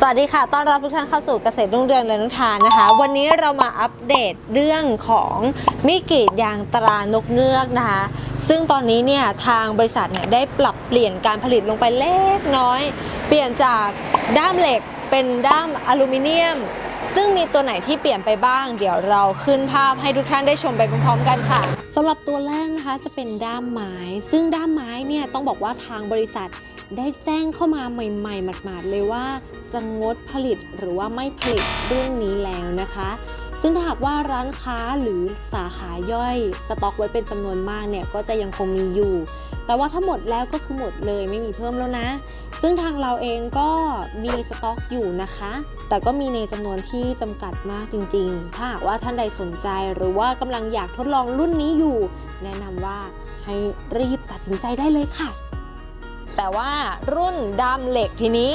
สวัสดีค่ะ ต้อนรับทุกท่านเข้าสู่เกษตรรุ่งเรืองเรือนนุทานนะคะ วันนี้เรามาอัปเดตเรื่องของมิกรีดยางตรานกเงือกนะคะ ซึ่งตอนนี้เนี่ยทางบริษัทเนี่ยได้ปรับเปลี่ยนการผลิตลงไปเล็กน้อย เปลี่ยนจากด้ามเหล็กเป็นด้ามอลูมิเนียม ซึ่งมีตัวไหนที่เปลี่ยนไปบ้าง เดี๋ยวเราขึ้นภาพให้ทุกท่านได้ชมไปพร้อมๆกันค่ะสำหรับตัวแรกนะคะจะเป็นด้ามไม้ ซึ่งด้ามไม้เนี่ยต้องบอกว่าทางบริษัทได้แจ้งเข้ามาใหม่ๆหมาดๆเลยว่าจะงดผลิตหรือว่าไม่ผลิตรุ่นนี้แล้วนะคะ ซึ่งถ้าหากว่าร้านค้าหรือสาขาย่อย สต็อกไว้เป็นจำนวนมากเนี่ยก็จะยังคงมีอยู่ แต่ว่าถ้าหมดแล้วก็คือหมดเลยไม่มีเพิ่มแล้วนะ ซึ่งทางเราเองก็มีสต็อกอยู่นะคะ แต่ก็มีในจำนวนที่จำกัดมากจริง ๆ ถ้าหากว่าท่านใดสนใจหรือว่ากำลังอยากทดลองรุ่นนี้อยู่ แนะนำว่าให้รีบตัดสินใจได้เลยค่ะ แต่ว่ารุ่นด้ามเหล็กทีนี้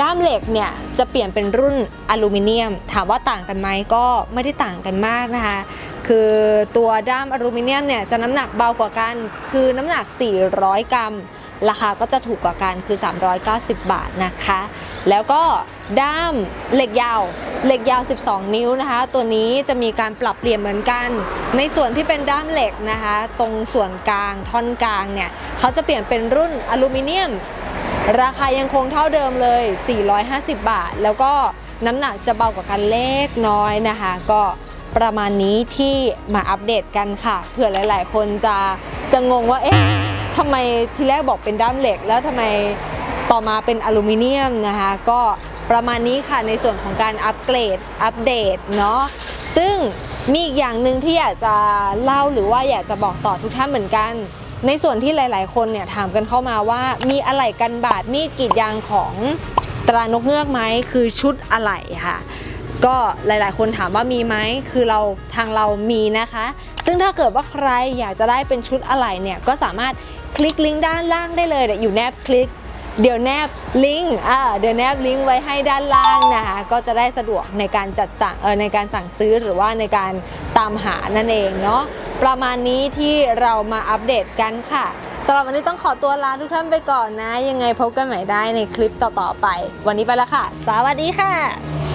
ด้ามเหล็กเนี่ยจะเปลี่ยนเป็นรุ่นอลูมิเนียม ถามว่าต่างกันไหมก็ไม่ได้ต่างกันมากนะคะ คือตัวด้ามอลูมิเนียมเนี่ยจะน้ำหนักเบากว่ากัน คือน้ำหนัก 400 กรัม ราคาก็จะถูกกว่ากันคือ 390 บาทนะคะ แล้วก็ด้ามเหล็กยาว เหล็กยาว 12 นิ้วนะคะ ตัวนี้จะมีการปรับเปลี่ยนเหมือนกัน ในส่วนที่เป็นด้ามเหล็กนะคะ ตรงส่วนกลางท่อนกลางเนี่ยเขาจะเปลี่ยนเป็นรุ่นอลูมิเนียม ราคายังคงเท่าเดิมเลย 450 บาท แล้วก็น้ำหนักจะเบากว่ากันเล็กน้อยนะคะ ก็ประมาณนี้ที่มาอัปเดตกันค่ะเผื่อหลาย ๆ คนจะจะงงว่าเอ๊ะ ทำไมทีแรกบอกเป็นด้ามเหล็ก แล้วทำไมต่อมาเป็นอลูมิเนียมนะคะ ก็ประมาณนี้ค่ะในส่วนของการอัปเกรดอัปเดตเนาะซึ่งมีอีกอย่างหนึ่งที่อยากจะเล่าหรือว่าอยากจะบอกต่อทุกท่านเหมือนกัน ในส่วนที่หลาย ๆ คนเนี่ยถามกันเข้ามาว่ามีอะไหล่กันบาดมีดกรีดยางของตรานกเงือกไหมคือชุดอะไหล่ค่ะ ก็หลายๆ คนถามว่ามีไหมคือเราทางเรามีนะคะ ซึ่งถ้าเกิดว่าใครอยากจะได้เป็นชุดอะไหล่เนี่ยก็สามารถคลิกลิงก์ด้านล่างได้เลยเดี๋ยวอยู่แนบคลิกเดี๋ยวแนบลิงก์อ่าเดี๋ยวแนบลิงก์ไว้ให้ด้านล่างนะคะก็จะได้สะดวกในการจัดสั่งเออในการสั่งซื้อหรือว่าในการตามหานั่นเองเนาะประมาณนี้ที่เรามาอัปเดตกันค่ะสำหรับวันนี้ต้องขอตัวลาทุกท่านไปก่อนนะ ยังไงพบกันใหม่ได้ในคลิปต่อๆไป วันนี้ไปแล้วค่ะ สวัสดีค่ะ